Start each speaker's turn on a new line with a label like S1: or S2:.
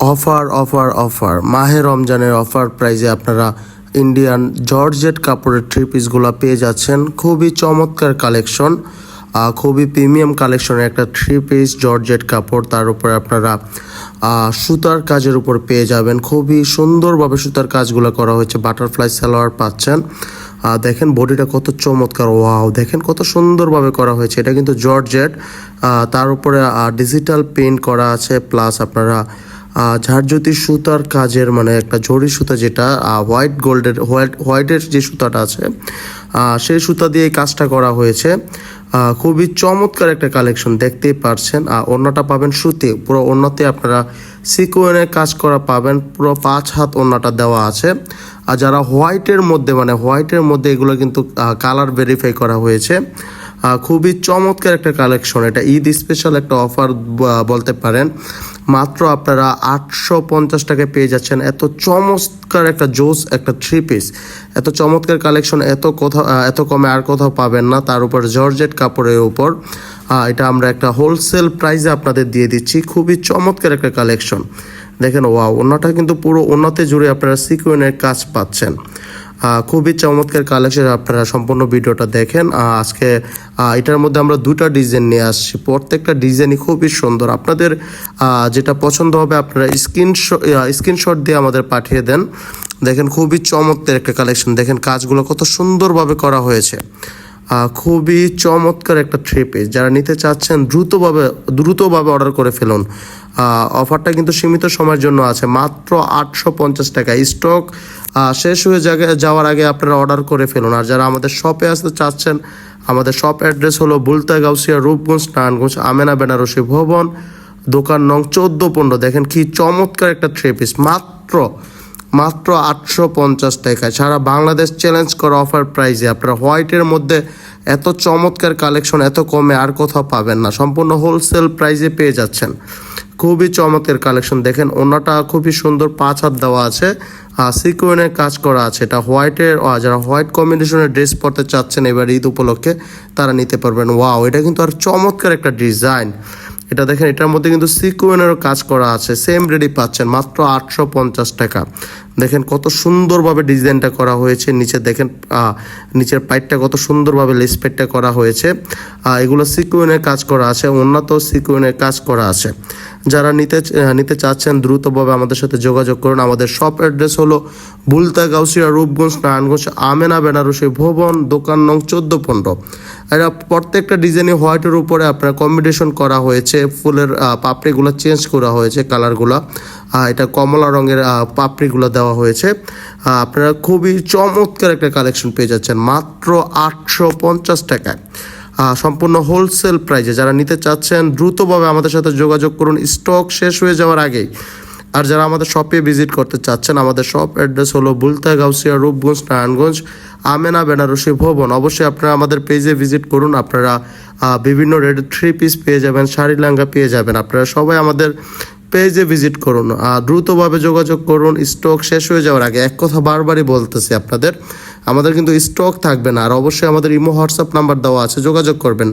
S1: Offer offer offer. মাহে রমজানের offer প্রাইজে আপনারা ইন্ডিয়ান জর্জেট কাপড়ের থ্রি পিসগুলো পেয়ে যাচ্ছেন। খুবই চমৎকার কালেকশন খুবই প্রিমিয়াম কালেকশনের একটা থ্রি পিস জর্জেট কাপড়। তার উপরে আপনারা সুতার কাজের উপর পেয়ে যাবেন। খুবই সুন্দরভাবে সুতার কাজগুলো করা হয়েছে। বাটারফ্লাই সালোয়ার পাচ্ছেন। দেখেন বডিটা কত চমৎকার। ওয়াও, দেখেন কত সুন্দরভাবে করা হয়েছে। এটা কিন্তু জর্জেট। তার উপরে ডিজিটাল পেন্ট করা আছে। প্লাস আপনারা ঝাড়জ্যোতি সুতার কাজের মানে একটা জরি সুতা যেটা হোয়াইট গোল্ডের হোয়াইট হোয়াইটের যে সুতাটা আছে সেই সুতা দিয়ে কাজটা করা হয়েছে। খুবই চমৎকার একটা কালেকশন, দেখতেই পারছেন। আর ওড়নাটা পাবেন সুতে, পুরো ওড়নাতে আপনারা সিকোয়েনের কাজ করা পাবেন, পুরো পাঁচ হাত ওড়নাটা দেওয়া আছে। আর যারা হোয়াইটের মধ্যে মানে হোয়াইটের মধ্যে এগুলো কিন্তু কালার ভেরিফাই করা হয়েছে। খুবই চমৎকার একটা কালেকশন, এটা ঈদ স্পেশাল একটা অফার বলতে পারেন। মাত্র আপনারা আটশো পঞ্চাশ টাকায় পেয়ে যাচ্ছেন। এত চমৎকার একটা জোস, একটা থ্রি পিস এত চমৎকার কালেকশন এত কোথাও এত কমে আর কোথাও পাবেন না। তার উপর জর্জেট কাপড়ের উপর। এটা আমরা একটা হোলসেল প্রাইসে আপনাদের দিয়ে দিচ্ছি। খুবই চমৎকার একটা কালেকশন দেখেন ওয়াও ওনাটা কিন্তু পুরো ওনাতে জুড়ে আপনারা সিকুয়েনের কাজ পাচ্ছেন। খুবই চমৎকার কালেকশন আপনারা সম্পূর্ণ ভিডিওটা দেখেন। আজকে এটার মধ্যে আমরা দুটা ডিজাইন নিয়ে আসছি। প্রত্যেকটা ডিজাইনই খুবই সুন্দর। আপনাদের যেটা পছন্দ হবে আপনারা স্ক্রিনশ স্ক্রিনশট দিয়ে আমাদের পাঠিয়ে দেন। দেখেন খুবই চমৎকার একটা কালেকশন দেখেন কাজগুলো কত সুন্দরভাবে করা হয়েছে। খুবই চমৎকার একটা থ্রি পিস যারা নিতে চাচ্ছেন, দ্রুতভাবে দ্রুতভাবে অর্ডার করে ফেলুন। অফারটা কিন্তু সীমিত সময়ের জন্য আছে। মাত্র আটশো পঞ্চাশ টাকা। স্টক শেষ হয়ে যাওয়ার আগে আপনারা অর্ডার করে ফেলুন। আর যারা আমাদের শপে আসতে চাচ্ছেন, আমাদের শপ অ্যাড্রেস হলো বুলতা গাউসিয়া, রূপগঞ্জ, নারায়ণগঞ্জ, আমেনা বেনারসি ভবন, দোকান নং চোদ্দ পনেরো। দেখেন কি চমৎকার একটা থ্রি পিস মাত্র মাত্র আটশো পঞ্চাশ টাকায়। সারা বাংলাদেশ চ্যালেঞ্জ করা অফার প্রাইজে আপনারা হোয়াইটের মধ্যে এত চমৎকার কালেকশন এত কমে আর কোথাও পাবেন না। সম্পূর্ণ হোলসেল প্রাইজে পেয়ে যাচ্ছেন। খুবই চমৎকার কালেকশন দেখেন, ওনাটা খুবই সুন্দর পাঁচ হাত দেওয়া আছে। আর সিকুয়েনের কাজ করা আছে। এটা হোয়াইটের যারা হোয়াইট কম্বিনেশনের ড্রেস পরতে চাচ্ছেন এবার ঈদ উপলক্ষে, তারা নিতে পারবেন। ওয়াও এটা কিন্তু আর চমৎকার একটা ডিজাইন এটা দেখেন, এটার মধ্যে কিন্তু সিকুয়েনেরও কাজ করা আছে। সেম রেডি পাচ্ছেন, মাত্র আটশো পঞ্চাশ টাকা। দেখেন কত সুন্দরভাবে ডিজাইনটা করা হয়েছে। নিচে দেখেন নিচের পাইটটা কত সুন্দরভাবে লেস করা হয়েছে। এগুলো সিকুয়েনের কাজ করা আছে উন্নত সিকুয়েনের কাজ করা আছে। যারা নিতে নিতে চাচ্ছেন, দ্রুতভাবে আমাদের সাথে যোগাযোগ করুন। আমাদের শপ অ্যাড্রেস হলো বুলতা গাউসিয়া, রূপগঞ্জ, নারায়ণগঞ্জ, আমেনা, বেনারসি ভবন, দোকান নং চোদ্দ পনেরো। এরা প্রত্যেকটা ডিজাইনে হোয়াইটের উপরে আপনার কম্বিনেশন করা হয়েছে। ফুলের পাপড়িগুলো চেঞ্জ করা হয়েছে কালারগুলো এটা কমলা রঙের পাপড়িগুলো দেওয়া হয়েছে। আপনারা খুবই চমৎকার একটা কালেকশন পেয়ে যাচ্ছেন। মাত্র আটশো পঞ্চাশ টাকায়। সম্পূর্ণ হোলসেল প্রাইজে যারা নিতে চাচ্ছেন, দ্রুতভাবে আমাদের সাথে যোগাযোগ করুন। স্টক শেষ হয়ে যাওয়ার আগেই। আর যারা আমাদের শপে ভিজিট করতে চাচ্ছেন, আমাদের শপ অ্যাড্রেস হলো বুলতা গাউসিয়া রূপগঞ্জ, নারায়ণগঞ্জ, আমেনা, বেনারসি ভবন। অবশ্যই আপনারা আমাদের পেজে ভিজিট করুন। আপনারা বিভিন্ন রেড থ্রি পিস পেয়ে যাবেন, শাড়ি লাঙ্গা পেয়ে যাবেন। আপনারা সবাই আমাদের পেজে ভিজিট করুন। আর দ্রুতভাবে যোগাযোগ করুন। স্টক শেষ হয়ে যাওয়ার আগে। এক কথা বারবারই বলতেছি আপনাদের আমাদের কিন্তু স্টক থাকবে না। আর অবশ্যই আমাদের ইমো হোয়াটসঅ্যাপ নাম্বার দেওয়া আছে, যোগাযোগ করবেন।